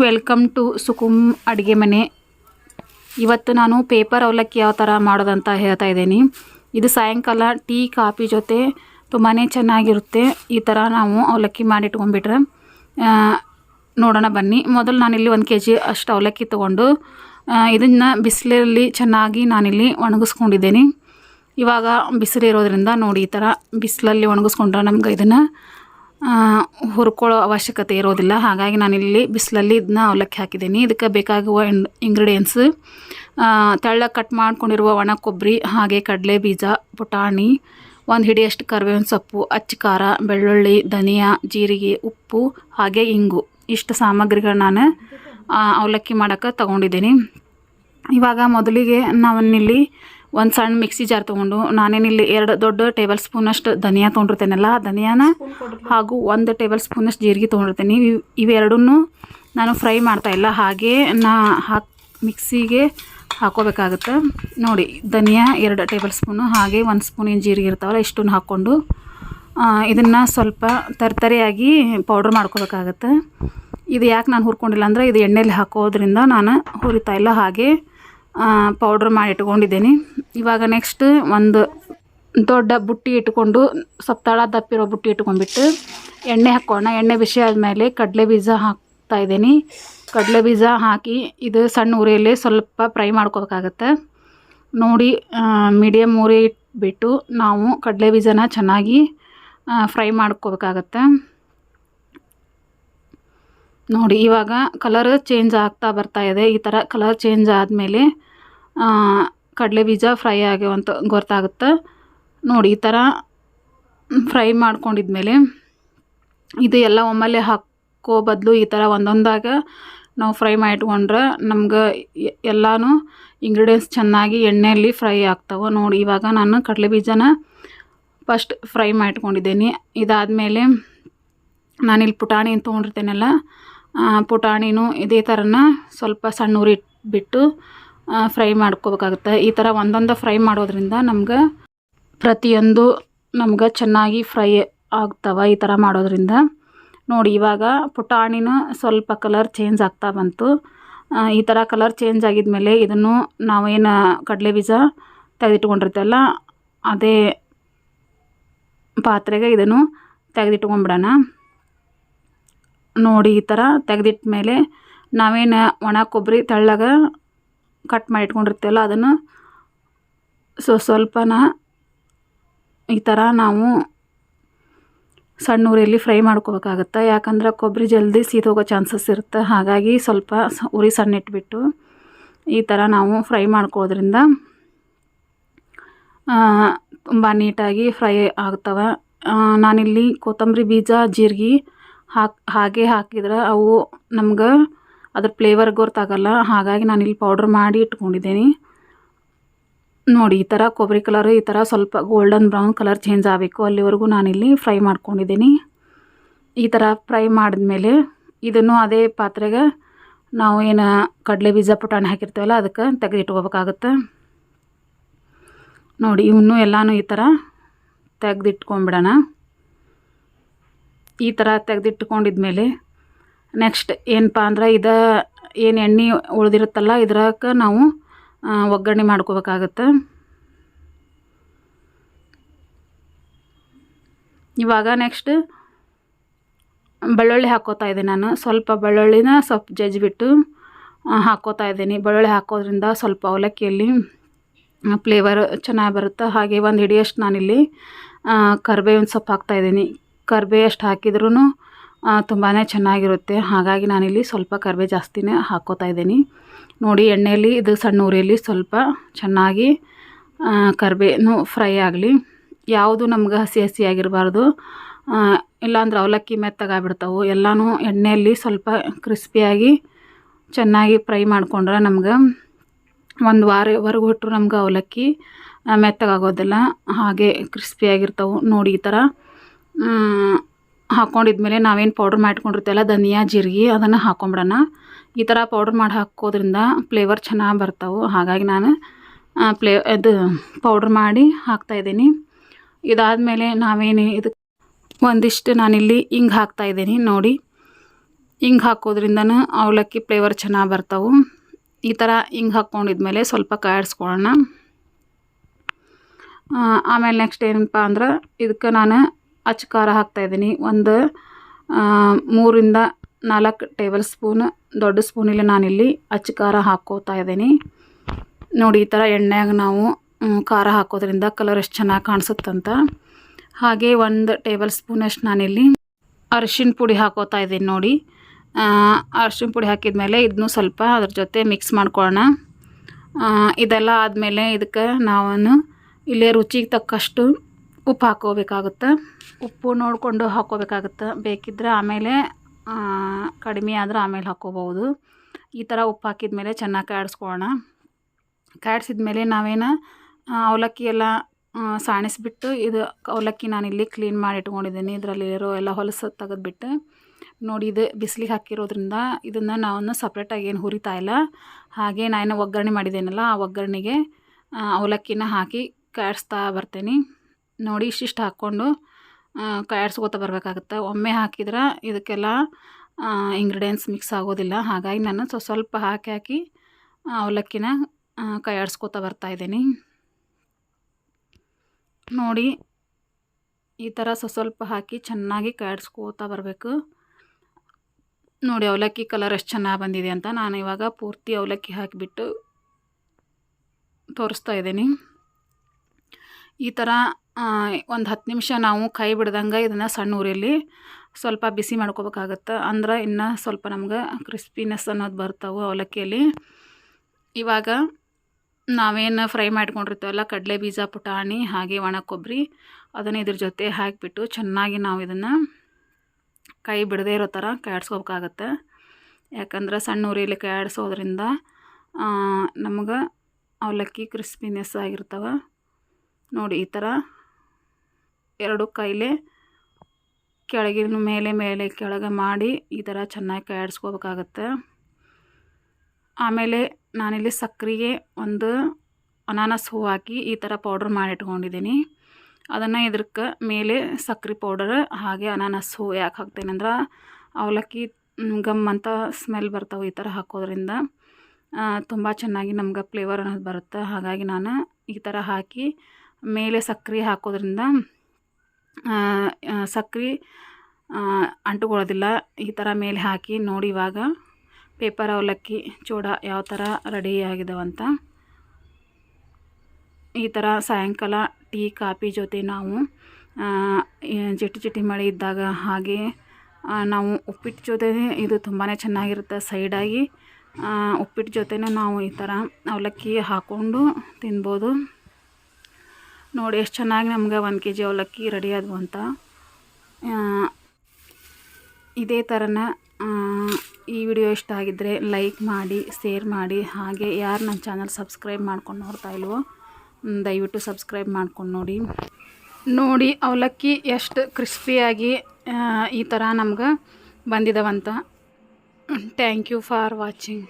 Welcome to ಸುಕುಮ್ ಅಡುಗೆ ಮನೆ. ಇವತ್ತು ನಾನು ಪೇಪರ್ ಅವಲಕ್ಕಿ ಯಾವ ಥರ ಮಾಡೋದಂತ ಹೇಳ್ತಾ ಇದ್ದೀನಿ. ಇದು ಸಾಯಂಕಾಲ ಟೀ, ಕಾಫಿ ಜೊತೆ ತುಂಬಾ ಚೆನ್ನಾಗಿರುತ್ತೆ. ಈ ಥರ ನಾವು ಅವಲಕ್ಕಿ ಮಾಡಿಟ್ಕೊಂಡ್ಬಿಟ್ರೆ ನೋಡೋಣ ಬನ್ನಿ. ಮೊದಲು ನಾನಿಲ್ಲಿ ಒಂದು ಕೆ ಜಿ ಅಷ್ಟು ಅವಲಕ್ಕಿ ತೊಗೊಂಡು ಇದನ್ನು ಬಿಸಿಲಲ್ಲಿ ಚೆನ್ನಾಗಿ ನಾನಿಲ್ಲಿ ಒಣಗಿಸ್ಕೊಂಡಿದ್ದೀನಿ. ಇವಾಗ ಬಿಸಿಲಿರೋದ್ರಿಂದ ನೋಡಿ ಈ ಥರ ಬಿಸಿಲಲ್ಲಿ ಒಣಗಿಸ್ಕೊಂಡ್ರೆ ನಮ್ಗೆ ಇದನ್ನು ಹುರ್ಕೊಳ್ಳೋ ಅವಶ್ಯಕತೆ ಇರೋದಿಲ್ಲ. ಹಾಗಾಗಿ ನಾನಿಲ್ಲಿ ಬಿಸಿಲಲ್ಲಿ ಇದನ್ನ ಅವಲಕ್ಕಿ ಹಾಕಿದ್ದೀನಿ. ಇದಕ್ಕೆ ಬೇಕಾಗುವ ಇಂಗ್ರೀಡಿಯೆಂಟ್ಸ್ ತಳ್ಳ ಕಟ್ ಮಾಡ್ಕೊಂಡಿರುವ ಒಣ ಕೊಬ್ಬರಿ ಹಾಗೆ ಕಡಲೆ ಬೀಜ ಪುಟಾಣಿ ಒಂದು ಹಿಡಿಯಷ್ಟು ಕರಿಬೇವಿನ ಸೊಪ್ಪು, ಅಚ್ಚು ಖಾರ, ಬೆಳ್ಳುಳ್ಳಿ, ಧನಿಯಾ, ಜೀರಿಗೆ, ಉಪ್ಪು, ಹಾಗೆ ಇಂಗು. ಇಷ್ಟು ಸಾಮಗ್ರಿಗಳು ನಾನು ಅವಲಕ್ಕಿ ಮಾಡೋಕ್ಕೆ ತಗೊಂಡಿದ್ದೀನಿ. ಇವಾಗ ಮೊದಲಿಗೆ ನಾವನ್ನಿಲ್ಲಿ ಒಂದು ಸಣ್ಣ ಮಿಕ್ಸಿ ಜಾರ್ ತೊಗೊಂಡು ನಾನೇನಿಲ್ಲಿ ಎರಡು ದೊಡ್ಡ ಟೇಬಲ್ ಸ್ಪೂನಷ್ಟು ಧನಿಯಾ ತೊಗೊಂಡಿರ್ತೇನಲ್ಲ ಧನಿಯಾನ ಹಾಗೂ ಒಂದು ಟೇಬಲ್ ಸ್ಪೂನಷ್ಟು ಜೀರಿಗೆ ತೊಗೊಂಡಿರ್ತೇನೆ. ಇವು ಇವೆರಡನ್ನೂ ನಾನು ಫ್ರೈ ಮಾಡ್ತಾ ಇಲ್ಲ. ಹಾಗೆ ನಾ ಹಾಕಿ ಮಿಕ್ಸಿಗೆ ಹಾಕೋಬೇಕಾಗುತ್ತೆ. ನೋಡಿ, ಧನಿಯಾ ಎರಡು ಟೇಬಲ್ ಸ್ಪೂನು, ಹಾಗೆ ಒಂದು ಸ್ಪೂನ್ ಏನು ಜೀರಿಗೆ ಇರ್ತಾವಲ್ಲ ಇಷ್ಟನ್ನು ಹಾಕ್ಕೊಂಡು ಇದನ್ನು ಸ್ವಲ್ಪ ತರ್ತರಿಯಾಗಿ ಪೌಡ್ರ್ ಮಾಡ್ಕೋಬೇಕಾಗತ್ತೆ. ಇದು ಯಾಕೆ ನಾನು ಹುರ್ಕೊಂಡಿಲ್ಲ ಅಂದರೆ ಇದು ಎಣ್ಣೆಯಲ್ಲಿ ಹಾಕೋದ್ರಿಂದ ನಾನು ಹುರಿತಾಯಿಲ್ಲ ಹಾಗೆ ಪೌಡ್ರ್ ಮಾಡಿ ಇಟ್ಕೊಂಡಿದ್ದೀನಿ. ಇವಾಗ ನೆಕ್ಸ್ಟ್ ಒಂದು ದೊಡ್ಡ ಬುಟ್ಟಿ ಇಟ್ಕೊಂಡು, ಸಪ್ತಾಳ ದಪ್ಪಿರೋ ಬುಟ್ಟಿ ಇಟ್ಕೊಂಡ್ಬಿಟ್ಟು ಎಣ್ಣೆ ಹಾಕ್ಕೋಣ ಎಣ್ಣೆ ಬಿಸಿ ಆದಮೇಲೆ ಕಡಲೆ ಬೀಜ ಹಾಕ್ತಾ ಇದ್ದೀನಿ. ಕಡಲೆ ಬೀಜ ಹಾಕಿ ಇದು ಸಣ್ಣ ಉರಿಯಲ್ಲಿ ಸ್ವಲ್ಪ ಫ್ರೈ ಮಾಡ್ಕೋಬೇಕಾಗತ್ತೆ. ನೋಡಿ ಮೀಡಿಯಮ್ ಉರಿ ಇಟ್ಬಿಟ್ಟು ನಾವು ಕಡಲೆ ಬೀಜನ ಚೆನ್ನಾಗಿ ಫ್ರೈ ಮಾಡ್ಕೋಬೇಕಾಗತ್ತೆ. ನೋಡಿ, ಇವಾಗ ಕಲರ್ ಚೇಂಜ್ ಆಗ್ತಾ ಬರ್ತಾ ಇದೆ. ಈ ಥರ ಕಲರ್ ಚೇಂಜ್ ಆದಮೇಲೆ ಕಡಲೆ ಬೀಜ ಫ್ರೈ ಆಗ್ಯವಂತ ಗೊತ್ತಾಗುತ್ತೆ. ನೋಡಿ, ಈ ಥರ ಫ್ರೈ ಮಾಡ್ಕೊಂಡಿದ್ಮೇಲೆ ಇದು ಎಲ್ಲ ಒಮ್ಮೆಲೆ ಹಾಕೋ ಬದಲು ಈ ಥರ ಒಂದೊಂದಾಗ ನಾವು ಫ್ರೈ ಮಾಡಿಟ್ಕೊಂಡ್ರೆ ನಮ್ಗೆ ಎಲ್ಲನೂ ಇಂಗ್ರೀಡಿಯೆಂಟ್ಸ್ ಚೆನ್ನಾಗಿ ಎಣ್ಣೆಯಲ್ಲಿ ಫ್ರೈ ಆಗ್ತಾವೆ. ನೋಡಿ, ಇವಾಗ ನಾನು ಕಡಲೆ ಬೀಜನ ಫಸ್ಟ್ ಫ್ರೈ ಮಾಡಿಟ್ಕೊಂಡಿದ್ದೀನಿ. ಇದಾದಮೇಲೆ ನಾನಿಲ್ಲಿ ಪುಟಾಣಿ ತೊಗೊಂಡಿರ್ತೇನೆಲ್ಲ ಪುಟಾಣಿನೂ ಇದೇ ಥರನ ಸ್ವಲ್ಪ ಸಣ್ಣ ಉರಿ ಇಟ್ಬಿಟ್ಟು ಫ್ರೈ ಮಾಡ್ಕೋಬೇಕಾಗುತ್ತೆ. ಈ ಥರ ಒಂದೊಂದು ಫ್ರೈ ಮಾಡೋದ್ರಿಂದ ನಮ್ಗೆ ಪ್ರತಿಯೊಂದು ನಮ್ಗೆ ಚೆನ್ನಾಗಿ ಫ್ರೈ ಆಗ್ತವೆ ಈ ಥರ ಮಾಡೋದ್ರಿಂದ. ನೋಡಿ, ಇವಾಗ ಪುಟಾಣಿನ ಸ್ವಲ್ಪ ಕಲರ್ ಚೇಂಜ್ ಆಗ್ತಾ ಬಂತು. ಈ ಥರ ಕಲರ್ ಚೇಂಜ್ ಆಗಿದ್ಮೇಲೆ ಇದನ್ನು ನಾವೇನು ಕಡಲೆ ಬೀಜ ತೆಗೆದಿಟ್ಕೊಂಡಿರ್ತೇವಲ್ಲ, ಅದೇ ಪಾತ್ರೆಗೆ ಇದನ್ನು ತೆಗೆದಿಟ್ಕೊಂಡ್ಬಿಡೋಣ ನೋಡಿ ಈ ಥರ ತೆಗೆದಿಟ್ಟ ಮೇಲೆ ನಾವೇನು ಒಣ ಕೊಬ್ಬರಿ ತೆಳ್ಳಗೆ ಕಟ್ ಮಾಡಿ ಇಟ್ಕೊಂಡಿರ್ತೀವಲ್ಲ ಅದನ್ನು ಸೊ ಸ್ವಲ್ಪನ ಈ ಥರ ನಾವು ಸಣ್ಣ ಉರಿಯಲ್ಲಿ ಫ್ರೈ ಮಾಡ್ಕೋಬೇಕಾಗತ್ತೆ. ಯಾಕಂದ್ರೆ ಕೊಬ್ಬರಿ ಜಲ್ದಿ ಸೀದೋಗೋ ಚಾನ್ಸಸ್ ಇರುತ್ತೆ. ಹಾಗಾಗಿ ಸ್ವಲ್ಪ ಉರಿ ಸಣ್ಣ ಇಟ್ಬಿಟ್ಟು ಈ ಥರ ನಾವು ಫ್ರೈ ಮಾಡ್ಕೊಳ್ಳೋದ್ರಿಂದ ತುಂಬ ನೀಟಾಗಿ ಫ್ರೈ ಆಗ್ತವೆ. ನಾನಿಲ್ಲಿ ಕೊತ್ತಂಬರಿ ಬೀಜ, ಜೀರಿಗೆ ಹಾಕಿ, ಹಾಗೆ ಹಾಕಿದ್ರೆ ಅವು ನಮ್ಗೆ ಅದ್ರ ಫ್ಲೇವರ್ ಗೊತ್ತಾಗಲ್ಲ ಹಾಗಾಗಿ ನಾನು ಇಲ್ಲಿ ಪೌಡ್ರ್ ಮಾಡಿ ಇಟ್ಕೊಂಡಿದ್ದೀನಿ. ನೋಡಿ, ಈ ಥರ ಕೊಬ್ಬರಿ ಕಲರ್ ಈ ಥರ ಸ್ವಲ್ಪ ಗೋಲ್ಡನ್ ಬ್ರೌನ್ ಕಲರ್ ಚೇಂಜ್ ಆಗಬೇಕು. ಅಲ್ಲಿವರೆಗೂ ನಾನಿಲ್ಲಿ ಫ್ರೈ ಮಾಡ್ಕೊಂಡಿದ್ದೀನಿ. ಈ ಥರ ಫ್ರೈ ಮಾಡಿದ್ಮೇಲೆ ಇದನ್ನು ಅದೇ ಪಾತ್ರೆಗೆ ನಾವು ಏನು ಕಡಲೆ ಬೀಜ ಪುಟಾಣಿ ಹಾಕಿರ್ತೀವಲ್ಲ, ಅದಕ್ಕೆ ತೆಗೆದಿಟ್ಕೋಬೇಕಾಗುತ್ತೆ. ನೋಡಿ ಇವನ್ನೂ ಎಲ್ಲನೂ ಈ ಥರ ತೆಗೆದಿಟ್ಕೊಂಬಿಡೋಣ ಈ ಥರ ತೆಗೆದಿಟ್ಕೊಂಡಿದ್ಮೇಲೆ ನೆಕ್ಸ್ಟ್ ಏನಪ್ಪ ಅಂದ್ರೆ ಇದು ಏನು ಎಣ್ಣೆ ಉಳಿದಿರುತ್ತಲ್ಲ ಇದ್ರಾಗ ನಾವು ಒಗ್ಗರಣೆ ಮಾಡ್ಕೋಬೇಕಾಗತ್ತೆ. ಇವಾಗ ನೆಕ್ಸ್ಟ್ ಬೆಳ್ಳುಳ್ಳಿ ಹಾಕೋತಾ ಇದ್ದೀನಿ ನಾನು. ಸ್ವಲ್ಪ ಬೆಳ್ಳುಳ್ಳಿನ ಸ್ವಲ್ಪ ಜಜ್ಜಿಬಿಟ್ಟು ಹಾಕೋತಾ ಇದ್ದೀನಿ. ಬೆಳ್ಳುಳ್ಳಿ ಹಾಕೋದ್ರಿಂದ ಸ್ವಲ್ಪ ಅವಲಕ್ಕಿಯಲ್ಲಿ ಫ್ಲೇವರ್ ಚೆನ್ನಾಗಿ ಬರುತ್ತೆ. ಹಾಗೆ ಒಂದು ಹಿಡಿಯಷ್ಟು ನಾನಿಲ್ಲಿ ಕರ್ಬೇವಿನ ಸೊಪ್ಪು ಹಾಕ್ತಾಯಿದ್ದೀನಿ ಕರಿಬೇವು ಎಷ್ಟು ಹಾಕಿದ್ರೂ ತುಂಬಾ ಚೆನ್ನಾಗಿರುತ್ತೆ. ಹಾಗಾಗಿ ನಾನಿಲ್ಲಿ ಸ್ವಲ್ಪ ಕರ್ಬೇ ಜಾಸ್ತಿನೇ ಹಾಕೋತಾ ಇದ್ದೀನಿ. ನೋಡಿ, ಎಣ್ಣೆಯಲ್ಲಿ, ಇದು ಸಣ್ಣ ಉರಿಯಲ್ಲಿ ಸ್ವಲ್ಪ ಚೆನ್ನಾಗಿ ಕರ್ಬೇನು ಫ್ರೈ ಆಗಲಿ. ಯಾವುದು ನಮ್ಗೆ ಹಸಿ ಹಸಿಯಾಗಿರಬಾರ್ದು ಇಲ್ಲಾಂದ್ರೆ ಅವಲಕ್ಕಿ ಮೆತ್ತಗಾಗ್ಬಿಡ್ತಾವೆ ಎಲ್ಲನೂ ಎಣ್ಣೆಯಲ್ಲಿ ಸ್ವಲ್ಪ ಕ್ರಿಸ್ಪಿಯಾಗಿ ಚೆನ್ನಾಗಿ ಫ್ರೈ ಮಾಡಿಕೊಂಡ್ರೆ ನಮ್ಗೆ ಒಂದು ವಾರವರೆಗೂ ಇಟ್ಟರು ನಮ್ಗೆ ಅವಲಕ್ಕಿ ಮೆತ್ತಗಾಗೋದಿಲ್ಲ. ಹಾಗೆ ಕ್ರಿಸ್ಪಿಯಾಗಿರ್ತಾವೆ. ನೋಡಿ, ಈ ಥರ ಹಾಕ್ಕೊಂಡಿದ್ಮೇಲೆ ನಾವೇನು ಪೌಡ್ರ್ ಮಾಡ್ಕೊಂಡಿರ್ತೀವಲ್ಲ ಧನಿಯಾ, ಜೀರಿಗೆ, ಅದನ್ನು ಹಾಕೊಂಬಿಡೋಣ. ಈ ಥರ ಪೌಡ್ರ್ ಮಾಡಿ ಹಾಕೋದ್ರಿಂದ ಫ್ಲೇವರ್ ಚೆನ್ನಾಗಿ ಬರ್ತಾವೆ. ಹಾಗಾಗಿ ನಾನು ಪ್ಲೇ, ಇದು ಪೌಡ್ರ್ ಮಾಡಿ ಹಾಕ್ತಾಯಿದ್ದೀನಿ ಇದಾದಮೇಲೆ ನಾವೇನು ಇದು, ಒಂದಿಷ್ಟು ನಾನಿಲ್ಲಿ ಹಿಂಗೆ ಹಾಕ್ತಾಯಿದ್ದೀನಿ ನೋಡಿ. ಹಿಂಗೆ ಹಾಕೋದ್ರಿಂದನೂ ಅವಲಕ್ಕಿ ಫ್ಲೇವರ್ ಚೆನ್ನಾಗಿ ಬರ್ತಾವೆ. ಈ ಥರ ಹಿಂಗೆ ಹಾಕ್ಕೊಂಡಿದ್ಮೇಲೆ ಸ್ವಲ್ಪ ಕಾಯಿಸ್ಕೊಳ್ಳೋಣ. ಆಮೇಲೆ ನೆಕ್ಸ್ಟ್ ಏನಪ್ಪ ಅಂದ್ರೆ, ಇದಕ್ಕೆ ನಾನು ಅಚ್ಚ ಖಾರ ಹಾಕ್ತಾಯಿದ್ದೀನಿ ಒಂದು ಮೂರಿಂದ ನಾಲ್ಕು ಟೇಬಲ್ ಸ್ಪೂನ್, ದೊಡ್ಡ ಸ್ಪೂನಲ್ಲಿ ನಾನಿಲ್ಲಿ ಅಚ್ಚ ಖಾರ ಹಾಕ್ಕೋತಾ ಇದ್ದೀನಿ. ನೋಡಿ, ಈ ಥರ ಎಣ್ಣೆಯಾಗ ನಾವು ಖಾರ ಹಾಕೋದ್ರಿಂದ ಕಲರ್ ಎಷ್ಟು ಚೆನ್ನಾಗಿ ಕಾಣಿಸುತ್ತಂತ. ಹಾಗೆ ಒಂದು ಟೇಬಲ್ ಸ್ಪೂನಷ್ಟು ನಾನಿಲ್ಲಿ ಅರಿಶಿನ ಪುಡಿ ಹಾಕೋತಾ ಇದ್ದೀನಿ ನೋಡಿ. ಅರಿಶಿನ ಪುಡಿ ಹಾಕಿದ್ಮೇಲೆ ಇದನ್ನು ಸ್ವಲ್ಪ ಅದ್ರ ಜೊತೆ ಮಿಕ್ಸ್ ಮಾಡ್ಕೊಳ್ಳೋಣ. ಇದೆಲ್ಲ ಆದಮೇಲೆ ಇದಕ್ಕೆ ನಾವು ಇಲ್ಲೇ ರುಚಿಗೆ ತಕ್ಕಷ್ಟು ಉಪ್ಪು ಹಾಕೋಬೇಕಾಗುತ್ತೆ. ಉಪ್ಪು ನೋಡಿಕೊಂಡು ಹಾಕೋಬೇಕಾಗುತ್ತೆ. ಬೇಕಿದ್ದರೆ ಆಮೇಲೆ ಕಡಿಮೆ ಆದರೆ ಆಮೇಲೆ ಹಾಕ್ಕೋಬೋದು ಈ ಥರ ಉಪ್ಪು ಹಾಕಿದ ಮೇಲೆ ಚೆನ್ನಾಗಿ ಕಾಡಿಸ್ಕೊಳ್ಳೋಣ. ಕಾಡಿಸಿದ್ಮೇಲೆ ನಾವೇನು ಆ, ಅವಲಕ್ಕಿ ಎಲ್ಲ ಸಾಣಿಸ್ಬಿಟ್ಟು ಇದು ಅವಲಕ್ಕಿ ನಾನು ಇಲ್ಲಿ ಕ್ಲೀನ್ ಮಾಡಿ ಇಟ್ಕೊಂಡಿದ್ದೀನಿ. ಇದರಲ್ಲಿರೋ ಎಲ್ಲ ಹೊಲಸು ತೆಗೆದುಬಿಟ್ಟು. ನೋಡಿ ಇದು ಬಿಸಿಲಿಗೆ ಹಾಕಿರೋದ್ರಿಂದ ಇದನ್ನು ನಾವು ಸಪ್ರೇಟಾಗಿ ಏನು ಹುರಿತಾ ಇಲ್ಲ. ಹಾಗೆ ನಾನು ಒಗ್ಗರಣೆ ಮಾಡಿದ್ದೇನಲ್ಲ ಆ ಒಗ್ಗರಣೆಗೆ ಅವಲಕ್ಕಿನ ಹಾಕಿ ಕಾಡಿಸ್ತಾ ಬರ್ತೀನಿ. ನೋಡಿ ಇಷ್ಟಿಷ್ಟು ಹಾಕ್ಕೊಂಡು ಕಾಯಿಸ್ಕೋತ ಬರಬೇಕಾಗತ್ತೆ. ಒಮ್ಮೆ ಹಾಕಿದ್ರೆ ಇದಕ್ಕೆಲ್ಲ ಇಂಗ್ರೀಡಿಯೆಂಟ್ಸ್ ಮಿಕ್ಸ್ ಆಗೋದಿಲ್ಲ. ಹಾಗಾಗಿ ನಾನು ಸ್ವಲ್ಪ ಸ್ವಲ್ಪ ಹಾಕಿ ಹಾಕಿ ಅವಲಕ್ಕಿನ ಕೈಯಾಡಿಸ್ಕೋತ ಬರ್ತಾಯಿದ್ದೀನಿ ನೋಡಿ, ಈ ಥರ ಸ್ವಸ್ವಲ್ಪ ಹಾಕಿ ಚೆನ್ನಾಗಿ ಕಾಯಿಸ್ಕೋತಾ ಬರಬೇಕು. ನೋಡಿ, ಅವಲಕ್ಕಿ ಕಲರ್ ಎಷ್ಟು ಚೆನ್ನಾಗಿ ಬಂದಿದೆ ಅಂತ ನಾನು ಇವಾಗ ಪೂರ್ತಿ ಅವಲಕ್ಕಿ ಹಾಕಿಬಿಟ್ಟು ತೋರಿಸ್ತಾ ಇದ್ದೀನಿ. ಈ ಥರ ಒಂದು ಹತ್ತು ನಿಮಿಷ ನಾವು ಕೈ ಬಿಡ್ದಂಗೆ ಇದನ್ನು ಸಣ್ಣ ಉರಿಯಲ್ಲಿ ಸ್ವಲ್ಪ ಬಿಸಿ ಮಾಡ್ಕೋಬೇಕಾಗತ್ತೆ. ಅಂದ್ರೆ ಇನ್ನು ಸ್ವಲ್ಪ ನಮ್ಗೆ ಕ್ರಿಸ್ಪಿನೆಸ್ ಅನ್ನೋದು ಬರ್ತಾವೆ ಅವಲಕ್ಕಿಯಲ್ಲಿ ಇವಾಗ ನಾವೇನು ಫ್ರೈ ಮಾಡ್ಕೊಂಡಿರ್ತೀವಲ್ಲ ಕಡಲೆ ಬೀಜ, ಪುಟಾಣಿ, ಹಾಗೆ ಒಣ ಕೊಬ್ಬರಿ ಅದನ್ನು ಇದ್ರ ಜೊತೆ ಹಾಕಿಬಿಟ್ಟು ಚೆನ್ನಾಗಿ ನಾವು ಇದನ್ನು ಕೈ ಬಿಡದೇ ಇರೋ ಥರ ಕಾಡ್ಸ್ಕೋಬೇಕಾಗತ್ತೆ. ಯಾಕಂದ್ರೆ ಸಣ್ಣ ಉರಿಯಲ್ಲಿ ಕಾಡ್ಸೋದ್ರಿಂದ ನಮ್ಗೆ ಅವಲಕ್ಕಿ ಕ್ರಿಸ್ಪಿನೆಸ್ ಆಗಿರ್ತವೆ. ನೋಡಿ ಈ ಥರ ಎರಡು ಕೈಲೇ ಕೆಳಗಿನ ಮೇಲೆ ಮೇಲೆ ಕೆಳಗೆ ಮಾಡಿ ಈ ಥರ ಚೆನ್ನಾಗಿ ಕಾಯಿಸ್ಕೋಬೇಕಾಗತ್ತೆ ಆಮೇಲೆ ನಾನಿಲ್ಲಿ ಸಕ್ಕರೆಗೆ ಒಂದು ಅನಾನಸ್ ಹೂ ಹಾಕಿ ಈ ಥರ ಪೌಡ್ರ್ ಮಾಡಿ ಇಟ್ಕೊಂಡಿದ್ದೀನಿ ಅದನ್ನು ಇದ್ರಕ್ಕೆ ಮೇಲೆ ಸಕ್ಕರೆ ಪೌಡರ್ ಹಾಗೆ ಅನಾನಸ್ ಹೂ ಯಾಕೆ ಹಾಕ್ತೇನೆ ಅಂದ್ರೆ ಅವಲಕ್ಕಿ ಗಮ್ ಅಂತ ಸ್ಮೆಲ್ ಬರ್ತಾವೆ ಈ ಥರ ಹಾಕೋದ್ರಿಂದ ತುಂಬ ಚೆನ್ನಾಗಿ ನಮ್ಗೆ ಫ್ಲೇವರ್ ಅನ್ನೋದು ಬರುತ್ತೆ. ಹಾಗಾಗಿ ನಾನು ಈ ಥರ ಹಾಕಿ ಮೇಲೆ ಸಕ್ಕರೆ ಹಾಕೋದ್ರಿಂದ ಸಕ್ಕರೆ ಅಂಟುಕೊಳ್ಳೋದಿಲ್ಲ. ಈ ಥರ ಮೇಲೆ ಹಾಕಿ ನೋಡಿ ಇವಾಗ ಪೇಪರ್ ಅವಲಕ್ಕಿ, ಚೂಡ ಯಾವ ಥರ ರೆಡಿ ಆಗಿದಾವಂತ. ಈ ಥರ ಸಾಯಂಕಾಲ ಟೀ, ಕಾಫಿ ಜೊತೆ ನಾವು ಜಿಟ್ಟಿ ಜಿಟ್ಟಿ ಜಿಟಿ ಜಿಟಿ ಮಳೆ ಇದ್ದಾಗ ಹಾಗೆ ನಾವು ಉಪ್ಪಿಟ್ಟು ಜೊತೆ ಇದು ತುಂಬಾ ಚೆನ್ನಾಗಿರುತ್ತೆ ಸೈಡಾಗಿ ಉಪ್ಪಿಟ್ಟು ಜೊತೆ ನಾವು ಈ ಥರ ಅವಲಕ್ಕಿ ಹಾಕ್ಕೊಂಡು ತಿನ್ಬೋದು. ನೋಡಿ ಎಷ್ಟು ಚೆನ್ನಾಗಿ ನಮ್ಗೆ ಒಂದು ಕೆ ಜಿ ಅವಲಕ್ಕಿ ರೆಡಿ ಆದವು ಅಂತ. ಇದೇ ಥರನ ಈ ವಿಡಿಯೋ ಇಷ್ಟ ಆಗಿದ್ದರೆ ಲೈಕ್ ಮಾಡಿ ಶೇರ್ ಮಾಡಿ, ಹಾಗೆ ಯಾರು ನನ್ನ ಚಾನಲ್ ಸಬ್ಸ್ಕ್ರೈಬ್ ಮಾಡ್ಕೊಂಡು ನೋಡ್ತಾ ಇಲ್ವೋ ದಯವಿಟ್ಟು ಸಬ್ಸ್ಕ್ರೈಬ್ ಮಾಡ್ಕೊಂಡು ನೋಡಿ. ನೋಡಿ ಅವಲಕ್ಕಿ ಎಷ್ಟು ಕ್ರಿಸ್ಪಿಯಾಗಿ ಈ ಥರ ನಮ್ಗೆ ಬಂದಿದ್ದಾವಂತ ಥ್ಯಾಂಕ್ ಯು ಫಾರ್ ವಾಚಿಂಗ್